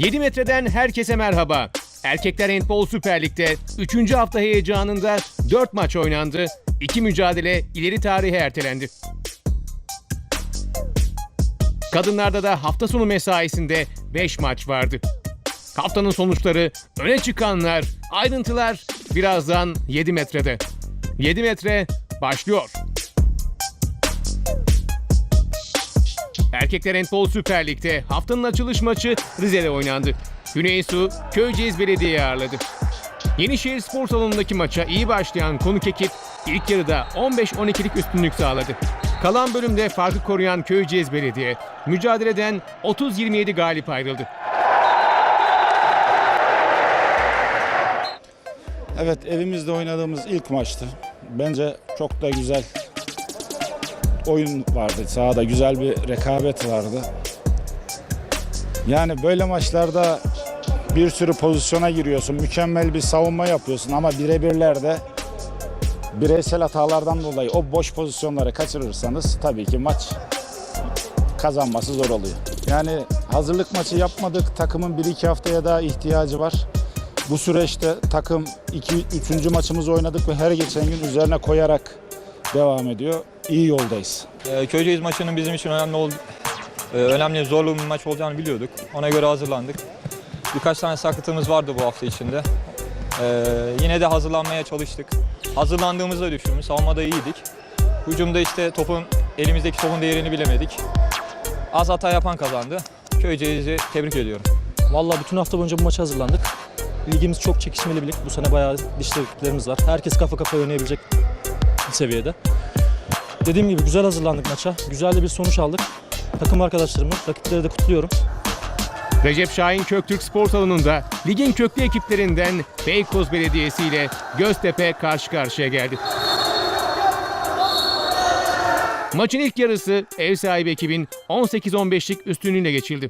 7 metreden herkese merhaba. Erkekler Handbol Süper Lig'de 3. hafta heyecanında 4 maç oynandı. 2 mücadele ileri tarihe ertelendi. Kadınlarda da hafta sonu mesaisinde 5 maç vardı. Haftanın sonuçları, öne çıkanlar, ayrıntılar birazdan 7 metrede. 7 metre başlıyor. Erkekler Handbol Süper Lig'de haftanın açılış maçı Rize'de oynandı. Güneysu Köyceğiz Belediye'yi ağırladı. Yenişehir Spor Salonu'ndaki maça iyi başlayan konuk ekip ilk yarıda 15-12'lik üstünlük sağladı. Kalan bölümde farkı koruyan Köyceğiz Belediye mücadeleden 30-27 galip ayrıldı. Evet evimizde oynadığımız ilk maçtı. Bence çok da güzel oyun vardı. Sahada güzel bir rekabet vardı. Yani böyle maçlarda bir sürü pozisyona giriyorsun. Mükemmel bir savunma yapıyorsun ama birebirlerde bireysel hatalardan dolayı o boş pozisyonları kaçırırsanız tabii ki maç kazanması zor oluyor. Yani hazırlık maçı yapmadık. Takımın 1-2 haftaya daha ihtiyacı var. Bu süreçte takım 2 3. maçımızı oynadık ve her geçen gün üzerine koyarak devam ediyor. İyi yoldayız. Ee, Köyceğiz maçının bizim için önemli ol, e, önemli zorlu bir maç olacağını biliyorduk. Ona göre hazırlandık. Birkaç tane sakatımız vardı bu hafta içinde. Ee, yine de hazırlanmaya çalıştık. Hazırlandığımızda düşünün, savunmada iyiydik. Hücumda işte topun, elimizdeki topun değerini bilemedik. Az hata yapan kazandı. Köyceğiz'i tebrik ediyorum. Vallahi bütün hafta boyunca bu maça hazırlandık. Ligimiz çok çekişmeli bir lig. Bu sene bayağı dişli rakiplerimiz var. Herkes kafa kafaya oynayabilecek seviyede. Dediğim gibi güzel hazırlandık maça. Güzel de bir sonuç aldık. Takım arkadaşlarımı, rakipleri de kutluyorum. Recep Şahin Köktürk Spor Salonu'nda ligin köklü ekiplerinden Beykoz Belediyesi ile Göztepe karşı karşıya geldi. Maçın ilk yarısı ev sahibi ekibin 18-15'lik üstünlüğüyle geçildi.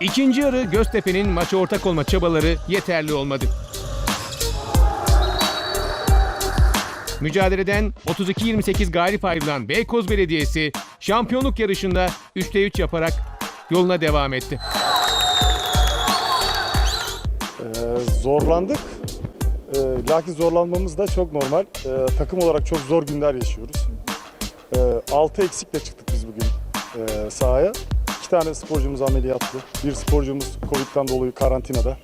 İkinci yarı Göztepe'nin maça ortak olma çabaları yeterli olmadı. Mücadeleden 32-28 galip ayrılan Beykoz Belediyesi şampiyonluk yarışında 3'te 3 yaparak yoluna devam etti. Ee, zorlandık. Ee, lakin zorlanmamız da çok normal. Ee, takım olarak çok zor günler yaşıyoruz. Ee, 6 eksikle çıktık biz bugün ee, sahaya. İki tane sporcumuz ameliyatlı. Bir sporcumuz Covid'den dolayı karantinada.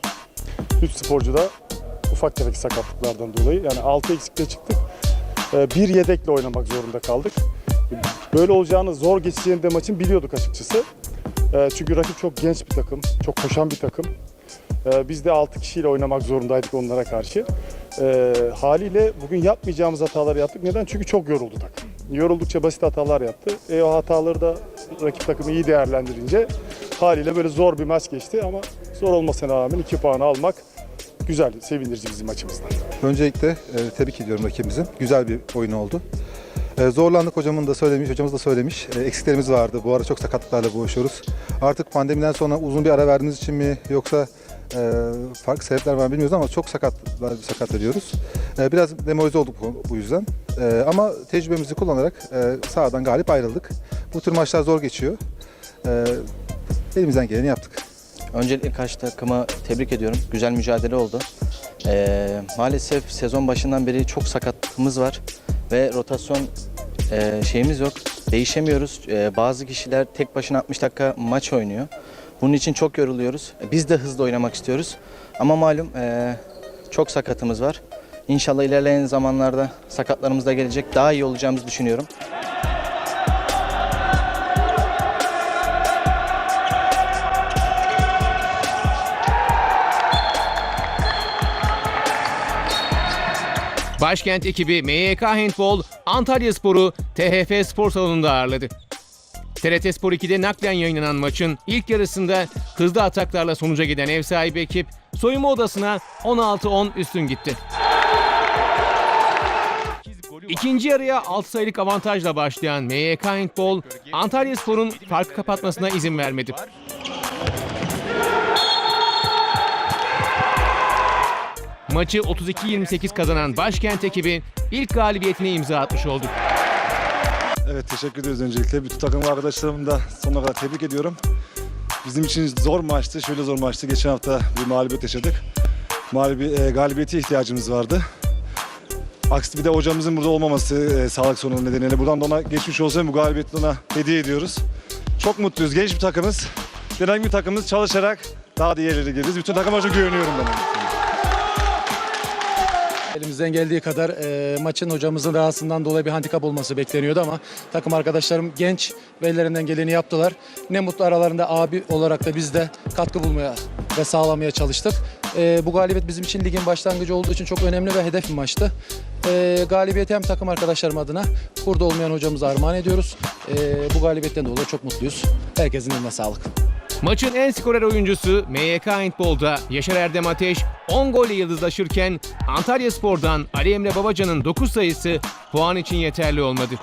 Üç sporcu da ufak tefek sakatlıklardan dolayı. Yani 6 eksikle çıktık. Ee, bir yedekle oynamak zorunda kaldık. Böyle olacağını zor geçeceğini de maçın biliyorduk açıkçası. Ee, çünkü rakip çok genç bir takım, çok koşan bir takım. Ee, biz de 6 kişiyle oynamak zorundaydık onlara karşı. Haliyle bugün yapmayacağımız hataları yaptık. Neden? Çünkü çok yoruldu takım. Yoruldukça basit hatalar yaptı. E, o hataları da rakip takımı iyi değerlendirince haliyle böyle zor bir maç geçti ama zor olmasına rağmen 2 puanı almak güzel, sevindirici bizim açımızdan. Öncelikle e, tebrik ediyorum rakibimizi. Güzel bir oyun oldu. E, zorlandık hocamın da söylemiş, hocamız da söylemiş. E, eksiklerimiz vardı. Bu ara çok sakatlıklarla boğuşuyoruz. Artık pandemiden sonra uzun bir ara verdiğimiz için mi yoksa e, farklı sebepler var bilmiyoruz ama çok sakatlar sakat ediyoruz. E, biraz demoralize olduk bu, bu yüzden. E, ama tecrübemizi kullanarak e, sahadan galip ayrıldık. Bu tür maçlar zor geçiyor. E, elimizden geleni yaptık. Öncelikle karşı takımı tebrik ediyorum. Güzel mücadele oldu. Ee, maalesef sezon başından beri çok sakatlığımız var ve rotasyon e, şeyimiz yok. Değişemiyoruz. Ee, bazı kişiler tek başına 60 dakika maç oynuyor. Bunun için çok yoruluyoruz. Biz de hızlı oynamak istiyoruz. Ama malum e, çok sakatımız var. İnşallah ilerleyen zamanlarda sakatlarımız da gelecek. Daha iyi olacağımızı düşünüyorum. Başkent ekibi MYK Handball Antalya Spor'u THF Spor Salonu'nda ağırladı. TRT Spor 2'de naklen yayınlanan maçın ilk yarısında hızlı ataklarla sonuca giden ev sahibi ekip soyunma odasına 16-10 üstün gitti. İkinci yarıya 6 sayılık avantajla başlayan MYK Handball Antalya Spor'un farkı kapatmasına izin vermedi. Maçı 32-28 kazanan başkent ekibi ilk galibiyetine imza atmış oldu. Evet teşekkür ederiz öncelikle. Bütün takım arkadaşlarımı da sonuna kadar tebrik ediyorum. Bizim için zor maçtı. Şöyle zor maçtı. Geçen hafta bir mağlubiyet yaşadık. Mağlubi, e, galibiyete ihtiyacımız vardı. Aksi bir de hocamızın burada olmaması e, sağlık sorunu nedeniyle. Buradan da ona geçmiş olsun bu galibiyeti ona hediye ediyoruz. Çok mutluyuz. Genç bir takımız. Dinamik bir takımız. Çalışarak daha da ileri geliriz. Bütün takıma çok güveniyorum ben. Elimizden geldiği kadar e, maçın hocamızın rahatsızlığından dolayı bir handikap olması bekleniyordu ama takım arkadaşlarım genç ve ellerinden geleni yaptılar. Ne mutlu aralarında abi olarak da biz de katkı bulmaya ve sağlamaya çalıştık. E, bu galibiyet bizim için ligin başlangıcı olduğu için çok önemli ve hedef bir maçtı. E, galibiyeti hem takım arkadaşlarım adına burada olmayan hocamıza armağan ediyoruz. E, bu galibiyetten dolayı çok mutluyuz. Herkesin eline sağlık. Maçın en skorer oyuncusu MYK Handbol'da Yaşar Erdem Ateş 10 golle yıldızlaşırken Antalya Spor'dan Ali Emre Babacan'ın 9 sayısı puan için yeterli olmadı.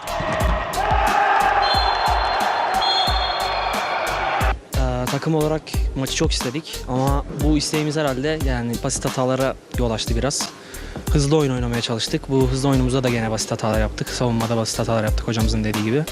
Ee, takım olarak maçı çok istedik ama bu isteğimiz herhalde yani basit hatalara yol açtı biraz. Hızlı oyun oynamaya çalıştık. Bu hızlı oyunumuzda da gene basit hatalar yaptık. Savunmada basit hatalar yaptık hocamızın dediği gibi.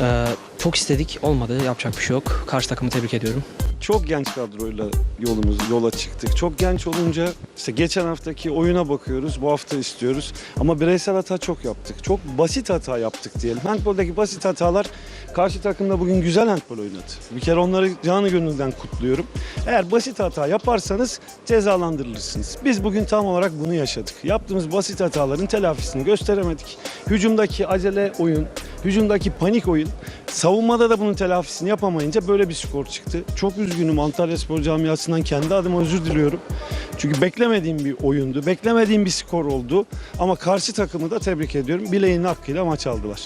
Ee, çok istedik olmadı yapacak bir şey yok. Karşı takımı tebrik ediyorum. Çok genç kadroyla yolumuz yola çıktık. Çok genç olunca işte geçen haftaki oyuna bakıyoruz. Bu hafta istiyoruz. Ama bireysel hata çok yaptık. Çok basit hata yaptık diyelim. Handboldaki basit hatalar karşı takımda bugün güzel handbol oynadı. Bir kere onları canı gönülden kutluyorum. Eğer basit hata yaparsanız cezalandırılırsınız. Biz bugün tam olarak bunu yaşadık. Yaptığımız basit hataların telafisini gösteremedik. Hücumdaki acele oyun, hücumdaki panik oyun, savunmada da bunun telafisini yapamayınca böyle bir skor çıktı. Çok üzgünüm Antalya Spor camiasından kendi adıma özür diliyorum. Çünkü beklemediğim bir oyundu, beklemediğim bir skor oldu. Ama karşı takımı da tebrik ediyorum. Bileğinin hakkıyla maç aldılar.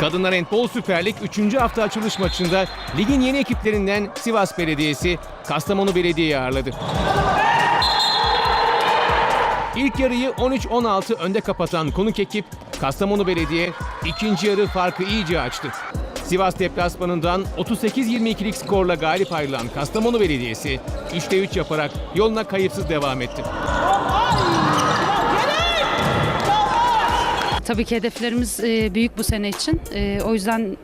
Kadınlar Handbol Süper Lig 3. hafta açılış maçında ligin yeni ekiplerinden Sivas Belediyesi Kastamonu Belediye'yi ağırladı. İlk yarıyı 13-16 önde kapatan konuk ekip Kastamonu Belediye ikinci yarı farkı iyice açtı. Sivas deplasmanından 38-22'lik skorla galip ayrılan Kastamonu Belediyesi 3'te 3 yaparak yoluna kayıpsız devam etti. Tabii ki hedeflerimiz e, büyük bu sene için. E, O yüzden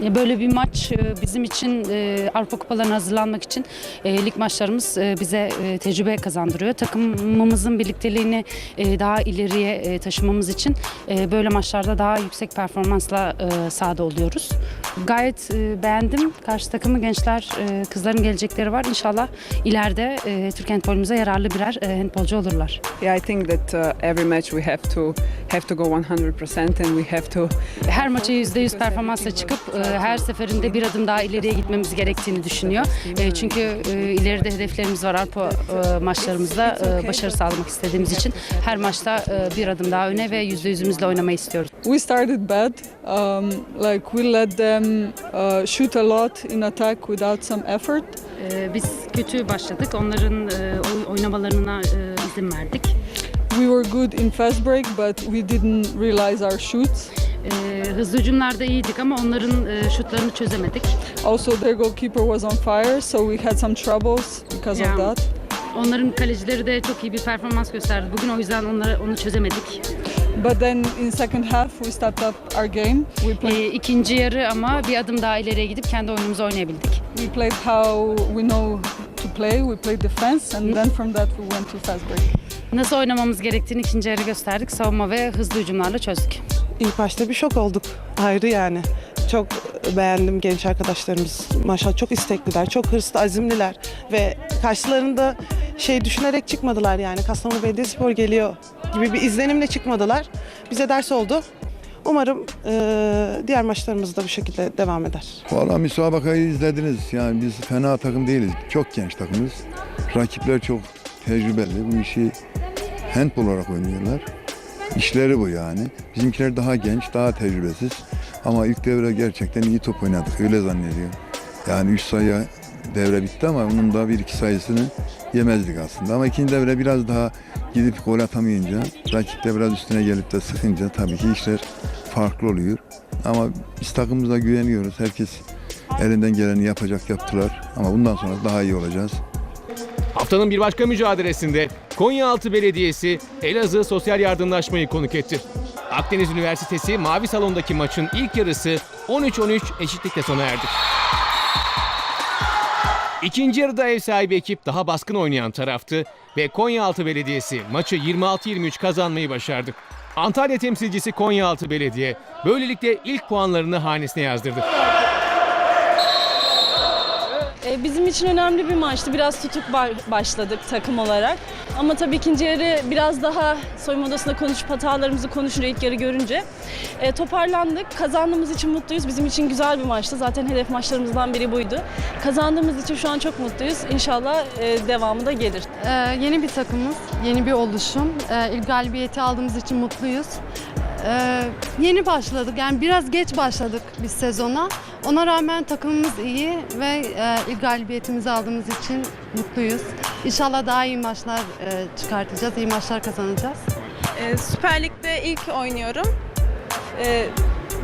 böyle bir maç e, bizim için e, Avrupa Kupalarına hazırlanmak için e, lig maçlarımız bize tecrübe kazandırıyor. Takımımızın birlikteliğini daha ileriye taşımamız için böyle maçlarda daha yüksek performansla sahada oluyoruz. Gayet e, beğendim. Karşı takımı gençler, e, kızların gelecekleri var. İnşallah ileride e, Türk handbolumuza yararlı birer e, handbolcu olurlar. Yeah, I think that uh, every match we have to have to go 100% and we have to her maça %100 performansla çıkıp e, her seferinde bir adım daha ileriye gitmemiz gerektiğini düşünüyor. E, Çünkü e, ileride hedeflerimiz var Avrupa e, maçlarımızda e, başarı sağlamak istediğimiz için her maçta e, bir adım daha öne ve %100'ümüzle oynamayı istiyoruz. we started bad. Um, like we let them uh, shoot a lot in attack without some effort. E, Biz kötü başladık. Onların e, oy- oynamalarına e, izin verdik. We were good in fast break, but we didn't realize our shoots. E, Hızlı hücumlarda iyiydik ama onların e, şutlarını çözemedik. Also, their goalkeeper was on fire, so we had some troubles because Yeah. of that. Onların kalecileri de çok iyi bir performans gösterdi. Bugün o yüzden onları onu çözemedik. But then in second half, we stepped up our game. We played, E, ikinci yarı ama bir adım daha ileriye gidip kendi oyunumuzu oynayabildik. we played how we know to play. We played defense, and then from that we went to fast break. Nasıl oynamamız gerektiğini ikinci yarı gösterdik. Savunma ve hızlı hücumlarla çözdük. İlk başta bir şok olduk. Ayrı yani. Çok beğendim genç arkadaşlarımız. Maşallah çok istekliler, çok hırslı, azimliler. Ve karşılarında şey düşünerek çıkmadılar yani. Kastamonu Belediyespor geliyor gibi bir izlenimle çıkmadılar. Bize ders oldu. Umarım eee, diğer maçlarımız da bu şekilde devam eder. Valla müsabakayı izlediniz. Yani biz fena takım değiliz. Çok genç takımız. Rakipler çok tecrübeli. Bu işi handball olarak oynuyorlar. İşleri bu yani. Bizimkiler daha genç, daha tecrübesiz. Ama ilk devre gerçekten iyi top oynadık. Öyle zannediyorum. Yani 3 sayı devre bitti ama onun da bir iki sayısını yemezdik aslında. Ama ikinci devre biraz daha gidip gol atamayınca, rakip de biraz üstüne gelip de sıkınca tabii ki işler farklı oluyor. Ama biz takımımıza güveniyoruz. Herkes elinden geleni yapacak yaptılar. Ama bundan sonra daha iyi olacağız. Haftanın bir başka mücadelesinde Konyaaltı Belediyesi Elazığ Sosyal Yardımlaşmayı konuk etti. Akdeniz Üniversitesi Mavi Salon'daki maçın ilk yarısı 13-13 eşitlikle sona erdi. İkinci yarıda ev sahibi ekip daha baskın oynayan taraftı ve Konyaaltı Belediyesi maçı 26-23 kazanmayı başardı. Antalya temsilcisi Konyaaltı Belediye böylelikle ilk puanlarını hanesine yazdırdı. E, Bizim için önemli bir maçtı. Biraz tutuk ba- başladık takım olarak. Ama tabii ikinci yarı biraz daha soyunma odasında konuşup hatalarımızı konuşunca ilk yarı görünce e, toparlandık. Kazandığımız için mutluyuz. Bizim için güzel bir maçtı. Zaten hedef maçlarımızdan biri buydu. Kazandığımız için şu an çok mutluyuz. İnşallah e, devamı da gelir. Ee, yeni bir takımız, yeni bir oluşum. Ee, ilk galibiyeti aldığımız için mutluyuz. Ee, yeni başladık, yani biraz geç başladık biz sezona. Ona rağmen takımımız iyi ve e, ilk galibiyetimizi aldığımız için mutluyuz. İnşallah daha iyi maçlar e, çıkartacağız, iyi maçlar kazanacağız. Ee, Süper Lig'de ilk oynuyorum. Ee,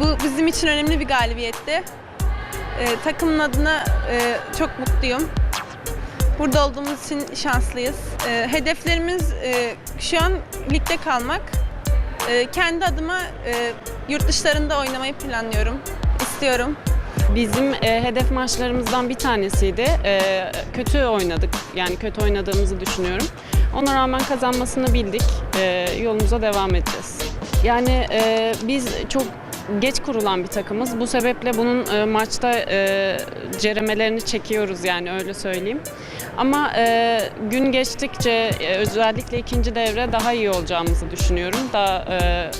bu bizim için önemli bir galibiyetti. Ee, takımın adına e, çok mutluyum. Burada olduğumuz için şanslıyız. Ee, hedeflerimiz e, şu an ligde kalmak. Ee, kendi adıma e, yurt dışlarında oynamayı planlıyorum, istiyorum. Bizim e, hedef maçlarımızdan bir tanesiydi. E, kötü oynadık. Yani kötü oynadığımızı düşünüyorum. Ona rağmen kazanmasını bildik. E, yolumuza devam edeceğiz. Yani e, biz çok geç kurulan bir takımız. Bu sebeple bunun e, maçta e, ceremelerini çekiyoruz yani öyle söyleyeyim. Ama e, gün geçtikçe e, özellikle ikinci devre daha iyi olacağımızı düşünüyorum. Daha e,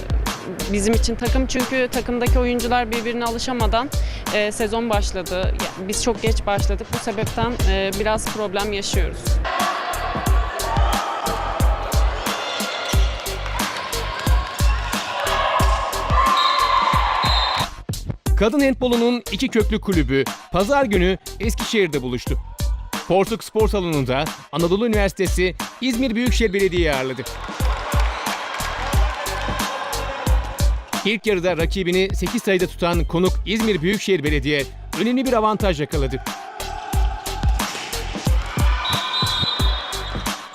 bizim için takım çünkü takımdaki oyuncular birbirine alışamadan e, sezon başladı. Ya, Biz çok geç başladık. Bu sebepten e, biraz problem yaşıyoruz. Kadın handbolunun iki köklü kulübü pazar günü Eskişehir'de buluştu. Porsuk Spor Salonu'nda Anadolu Üniversitesi İzmir Büyükşehir Belediye'yi ağırladı. İlk yarıda rakibini 8 sayıda tutan konuk İzmir Büyükşehir Belediye önemli bir avantaj yakaladı.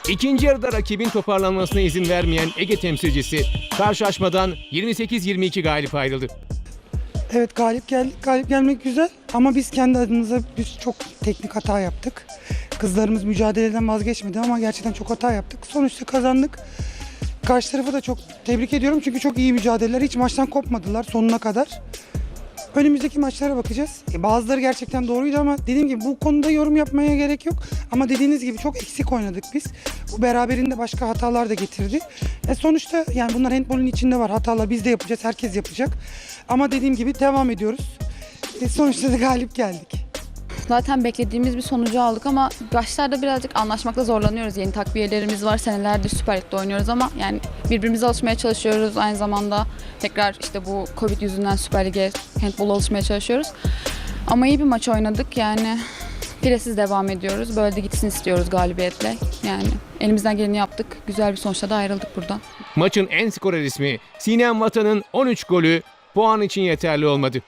İkinci yarıda rakibin toparlanmasına izin vermeyen Ege temsilcisi karşılaşmadan 28-22 galip ayrıldı. Evet galip geldik. Galip gelmek güzel ama biz kendi adımıza biz çok teknik hata yaptık. Kızlarımız mücadeleden vazgeçmedi ama gerçekten çok hata yaptık. Sonuçta kazandık. Karşı tarafı da çok tebrik ediyorum çünkü çok iyi mücadeleler. Hiç maçtan kopmadılar sonuna kadar. Önümüzdeki maçlara bakacağız. E, bazıları gerçekten doğruydu ama dediğim gibi bu konuda yorum yapmaya gerek yok. Ama dediğiniz gibi çok eksik oynadık biz. Bu beraberinde başka hatalar da getirdi. E, sonuçta yani bunlar handbolun içinde var. Hatalar biz de yapacağız, herkes yapacak. Ama dediğim gibi devam ediyoruz. E, sonuçta da galip geldik. Zaten beklediğimiz bir sonucu aldık ama başlarda birazcık anlaşmakta zorlanıyoruz. Yeni takviyelerimiz var. Senelerdir Süper Lig'de oynuyoruz ama yani birbirimize alışmaya çalışıyoruz. Aynı zamanda tekrar işte bu Covid yüzünden Süper Lig'e handbola alışmaya çalışıyoruz. Ama iyi bir maç oynadık. Yani firesiz devam ediyoruz. Böyle de gitsin istiyoruz galibiyetle. Yani elimizden geleni yaptık. Güzel bir sonuçla da ayrıldık buradan. Maçın en skorer ismi Sinem Vatan'ın 13 golü puan için yeterli olmadı.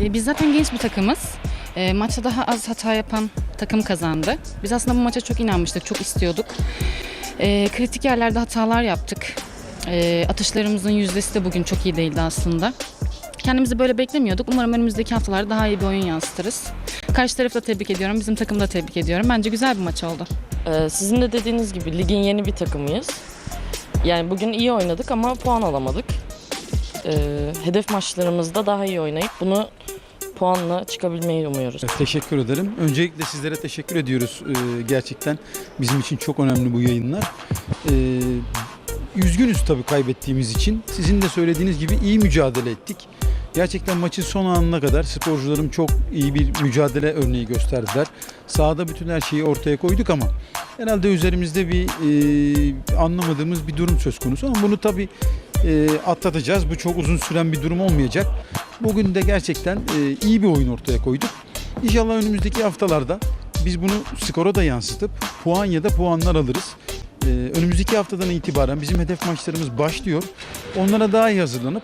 E, Biz zaten genç bir takımız. E, maçta daha az hata yapan takım kazandı. Biz aslında bu maça çok inanmıştık, çok istiyorduk. E, kritik yerlerde hatalar yaptık. E, atışlarımızın yüzdesi de bugün çok iyi değildi aslında. Kendimizi böyle beklemiyorduk. Umarım önümüzdeki haftalarda daha iyi bir oyun yansıtırız. Karşı tarafı da tebrik ediyorum, bizim takımı da tebrik ediyorum. Bence güzel bir maç oldu. Ee, sizin de dediğiniz gibi ligin yeni bir takımıyız. Yani bugün iyi oynadık ama puan alamadık. Ee, hedef maçlarımızda daha iyi oynayıp bunu puanla çıkabilmeyi umuyoruz. Teşekkür ederim. Öncelikle sizlere teşekkür ediyoruz. Ee, gerçekten bizim için çok önemli bu yayınlar. Ee, üzgünüz tabii kaybettiğimiz için. Sizin de söylediğiniz gibi iyi mücadele ettik. Gerçekten maçın son anına kadar sporcularım çok iyi bir mücadele örneği gösterdiler. Sahada bütün her şeyi ortaya koyduk ama herhalde üzerimizde bir e, anlamadığımız bir durum söz konusu. Ama bunu tabii e, atlatacağız. Bu çok uzun süren bir durum olmayacak. Bugün de gerçekten e, iyi bir oyun ortaya koyduk. İnşallah önümüzdeki haftalarda biz bunu skora da yansıtıp puan ya da puanlar alırız. E, önümüzdeki haftadan itibaren bizim hedef maçlarımız başlıyor. Onlara daha iyi hazırlanıp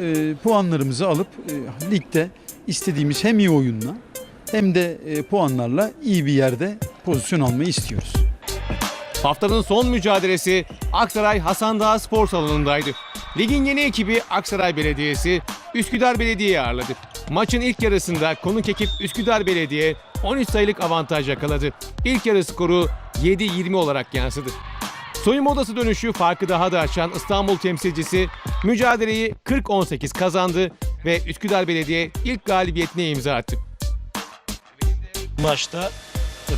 e, puanlarımızı alıp e, ligde istediğimiz hem iyi oyunla hem de e, puanlarla iyi bir yerde pozisyon almayı istiyoruz. Haftanın son mücadelesi Aksaray Hasan Dağı Spor Salonu'ndaydı. Ligin yeni ekibi Aksaray Belediyesi Üsküdar Belediye'yi ağırladı. Maçın ilk yarısında konuk ekip Üsküdar Belediye 13 sayılık avantaj yakaladı. İlk yarı skoru 7-20 olarak yansıdı. Soyunma odası dönüşü farkı daha da açan İstanbul temsilcisi mücadeleyi 40-18 kazandı ve Üsküdar Belediye ilk galibiyetine imza attı. maçta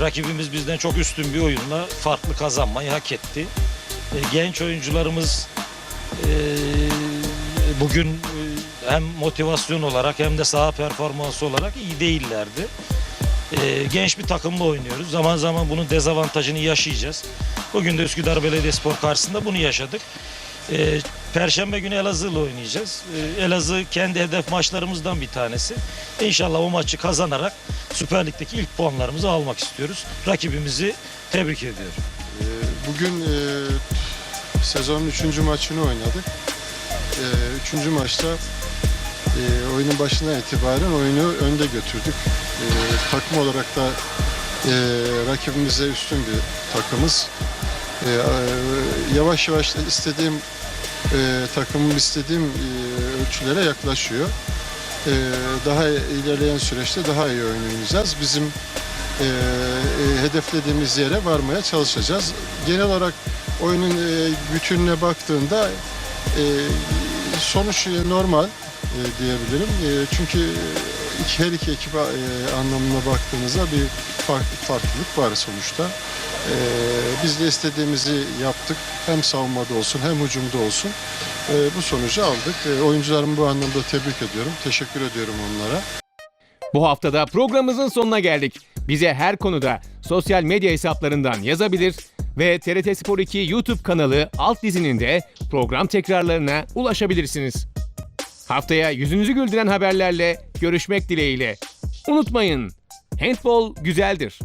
rakibimiz bizden çok üstün bir oyunla farklı kazanmayı hak etti. E, Genç oyuncularımız e, bugün e, hem motivasyon olarak hem de saha performansı olarak iyi değillerdi. E, Genç bir takımla oynuyoruz. Zaman zaman bunun dezavantajını yaşayacağız. Bugün de Üsküdar Belediyespor karşısında bunu yaşadık. E, Perşembe günü Elazığ'la oynayacağız. E, Elazığ kendi hedef maçlarımızdan bir tanesi. İnşallah o maçı kazanarak Süper Lig'deki ilk puanlarımızı almak istiyoruz. Rakibimizi tebrik ediyorum. Bugün e, sezonun 3. maçını oynadık. 3. maçta e, oyunun başından itibaren oyunu önde götürdük. E, takım olarak da e, rakibimize üstün bir takımız. E, e, yavaş yavaş istediğim e, takımım istediğim e, ölçülere yaklaşıyor. E, daha ilerleyen süreçte daha iyi oynayacağız. Bizim e, e, hedeflediğimiz yere varmaya çalışacağız. Genel olarak oyunun e, bütününe baktığında e, sonuç e, normal e, diyebilirim. E, çünkü iki, her iki ekip e, anlamına baktığınızda bir fark, farklılık var sonuçta. E, biz de istediğimizi yaptık. Hem savunmada olsun hem hücumda olsun. E, bu sonucu aldık. E, oyuncularımı bu anlamda tebrik ediyorum. Teşekkür ediyorum onlara. Bu haftada programımızın sonuna geldik. Bize her konuda sosyal medya hesaplarından yazabilir ve TRT Spor 2 YouTube kanalı alt dizinin de program tekrarlarına ulaşabilirsiniz. Haftaya yüzünüzü güldüren haberlerle görüşmek dileğiyle. Unutmayın, handball güzeldir.